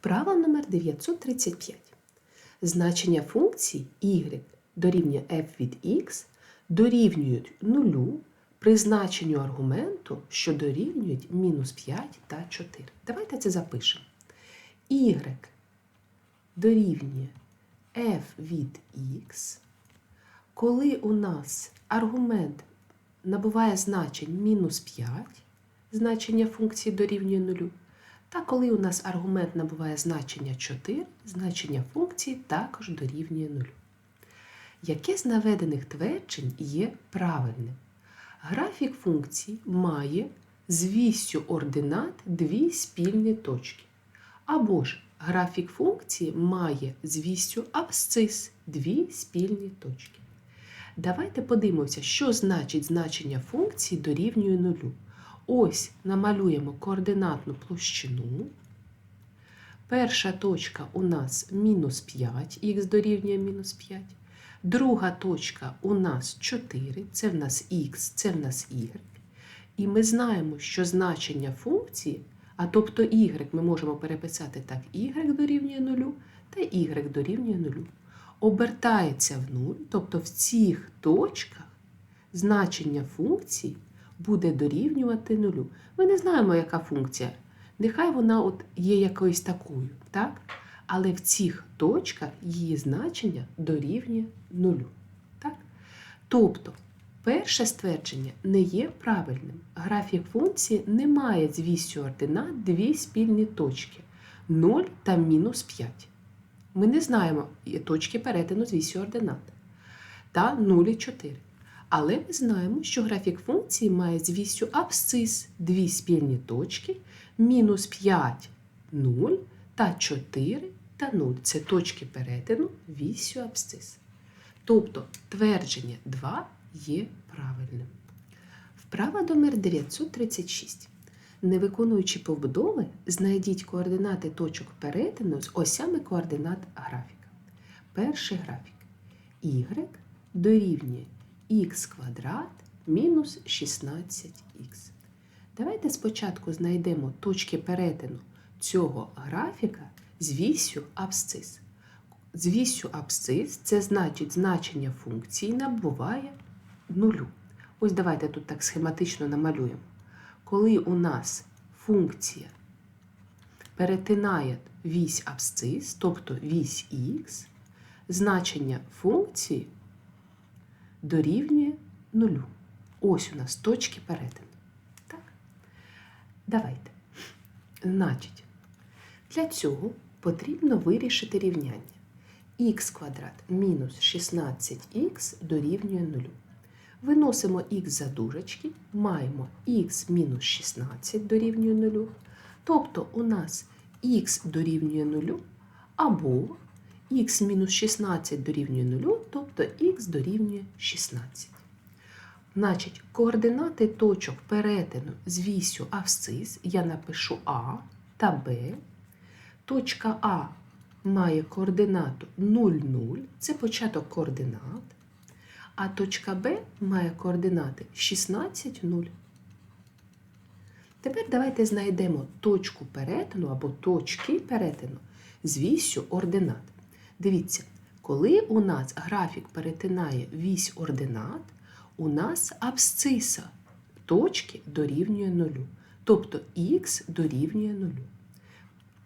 Вправа номер 935. Значення функції y дорівнює f від x дорівнюють нулю при значенню аргументу, що дорівнюють мінус 5 та 4. Давайте це запишемо. y дорівнює f від x, коли у нас аргумент набуває значень мінус 5, значення функції дорівнює нулю, та коли у нас аргумент набуває значення 4, значення функції також дорівнює нулю. Яке з наведених тверджень є правильним? Графік функції має з вісю ординат дві спільні точки. Або ж графік функції має з вісю абсцис дві спільні точки. Давайте подивимося, що значить значення функції дорівнює нулю. Ось намалюємо координатну площину. Перша точка у нас мінус 5, х дорівнює мінус 5. Друга точка у нас 4, це в нас х, це в нас y. І ми знаємо, що значення функції, а тобто y ми можемо переписати так, y дорівнює 0 та y дорівнює 0, обертається в 0, тобто в цих точках значення функції буде дорівнювати нулю. Ми не знаємо, яка функція. Нехай вона от є якоюсь такою, так? але в цих точках її значення дорівнює нулю. Так? Тобто, перше ствердження не є правильним. Графік функції не має з вісю ординат дві спільні точки 0 та мінус 5. Ми не знаємо точки перетину з вісю ординат та 0 і 4. Але ми знаємо, що графік функції має з вісю абсцис дві спільні точки мінус 5 0 та 4 та 0. Це точки перетину вісю абсцис. Тобто твердження 2 є правильним. Вправа номер 936. Не виконуючи побудови, знайдіть координати точок перетину з осями координат графіка. Перший графік y дорівнює х квадрат мінус 16х. Давайте спочатку знайдемо точки перетину цього графіка з вісю абсцис. З вісю абсцис це значить значення функції набуває нулю. Ось давайте тут так схематично намалюємо. Коли у нас функція перетинає вісь абсцис, тобто вісь х, значення функції дорівнює нулю. Ось у нас точки перетину. Так? Давайте. Значить, для цього потрібно вирішити рівняння. х квадрат мінус 16х дорівнює нулю. Виносимо х за дужечки, маємо х мінус 16 дорівнює нулю. Тобто у нас х дорівнює нулю або х мінус 16 дорівнює 0, тобто х дорівнює 16. Значить, координати точок перетину з вісю абсцис я напишу А та Б. Точка А має координату 0, 0, це початок координат. А точка Б має координати 16, 0. Тепер давайте знайдемо точку перетину або точки перетину з вісю ординат. Дивіться, коли у нас графік перетинає вісь ординат, у нас абсциса точки дорівнює нулю. Тобто х дорівнює нулю.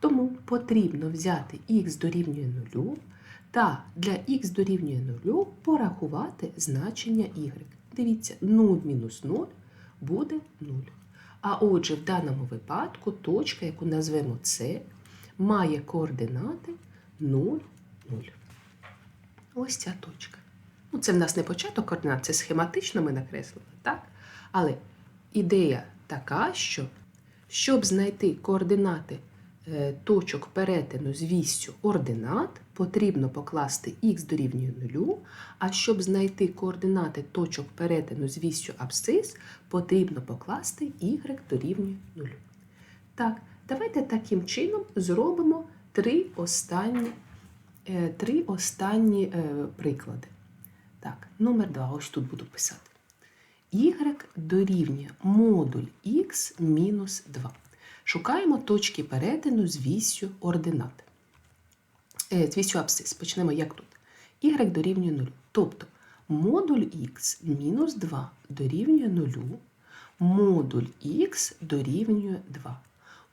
Тому потрібно взяти х дорівнює нулю та для х дорівнює нулю порахувати значення y. Дивіться, 0 мінус 0 буде 0. А отже, в даному випадку точка, яку назвемо С, має координати 0, 0. Ось ця точка. Ну, Це в нас не початок координат, це схематично ми накреслили, так? Але ідея така, що щоб знайти координати е, точок перетину з вісю ординат, потрібно покласти х дорівнює 0, а щоб знайти координати точок перетину з вісю абсцис, потрібно покласти y дорівнює 0. Так, давайте таким чином зробимо три останні три останні е, приклади. Так, номер 2, ось тут буду писати. Y дорівнює модуль x мінус 2. Шукаємо точки перетину з вісю ординат. Е, з вісю абсцис. Почнемо як тут. Y дорівнює 0. Тобто модуль х мінус 2 дорівнює 0, модуль х дорівнює 2.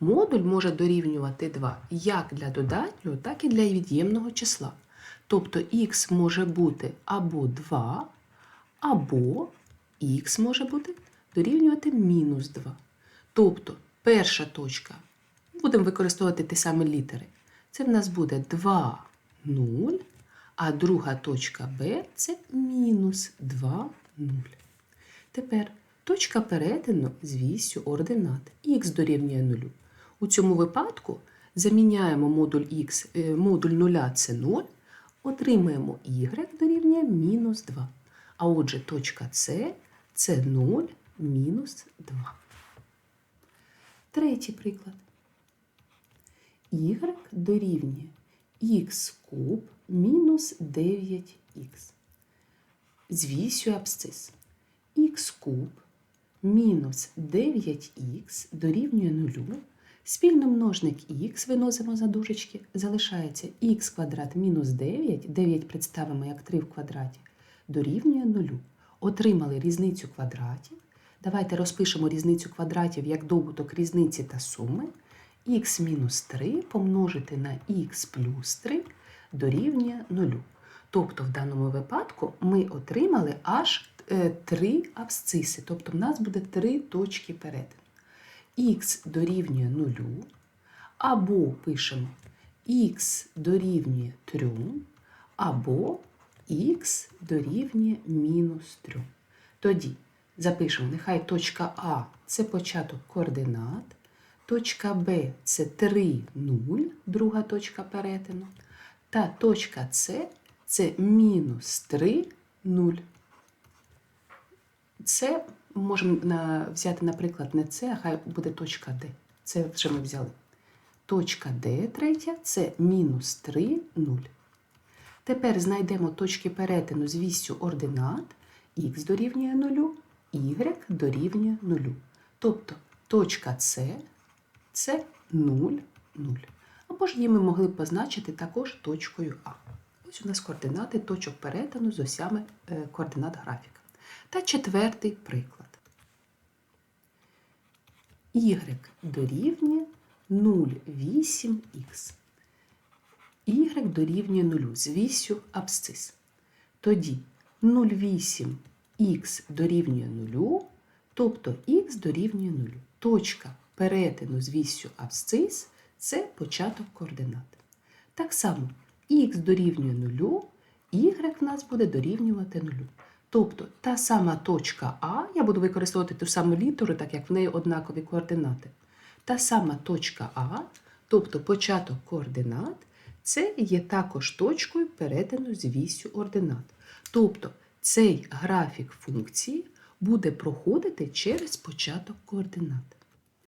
Модуль може дорівнювати 2 як для додатнього, так і для від'ємного числа. Тобто х може бути або 2, або х може бути дорівнювати мінус 2. Тобто перша точка, будемо використовувати ті самі літери. Це в нас буде 2, 0, а друга точка Б це мінус 2, 0. Тепер точка перетину з вісю ординат х дорівнює 0. У цьому випадку заміняємо модуль х, е, модуль 0 це 0, отримаємо y дорівнює мінус 2. А отже, точка С це 0 мінус 2. Третій приклад. y дорівнює х куб мінус 9х. З вісю абсцис. х куб мінус 9х дорівнює 0. Спільний множник х виносимо за дужечки, залишається х квадрат мінус 9, 9 представимо як 3 в квадраті, дорівнює 0. Отримали різницю квадратів. Давайте розпишемо різницю квадратів як добуток різниці та суми. х мінус 3 помножити на х плюс 3 дорівнює 0. Тобто в даному випадку ми отримали аж е, три абсциси, тобто в нас буде три точки перетину. Х дорівнює 0, або пишемо х дорівнює 3, або х дорівнює мінус 3. Тоді запишемо, нехай точка А це початок координат, точка Б це 3, 0, друга точка перетину, та точка С це мінус 3, 0. Це можемо взяти, наприклад, не це, а хай буде точка Д. Це вже ми взяли. Точка Д третя це мінус 3, 0. Тепер знайдемо точки перетину з вісю ординат. Х дорівнює 0, y дорівнює 0. Тобто точка С це 0, 0. Або ж її ми могли б позначити також точкою А. Ось у нас координати точок перетину з осями е, координат графіка. Та четвертий приклад. Y дорівнює 0,8х. Y дорівнює 0 з вісю абсцис. Тоді 0,8х дорівнює 0, тобто х дорівнює 0. Точка перетину з вісю абсцис це початок координат. Так само х дорівнює 0, y в нас буде дорівнювати 0. Тобто та сама точка А, я буду використовувати ту саму літеру, так як в неї однакові координати. Та сама точка А, тобто початок координат, це є також точкою перетину з вісю ординат. Тобто цей графік функції буде проходити через початок координат.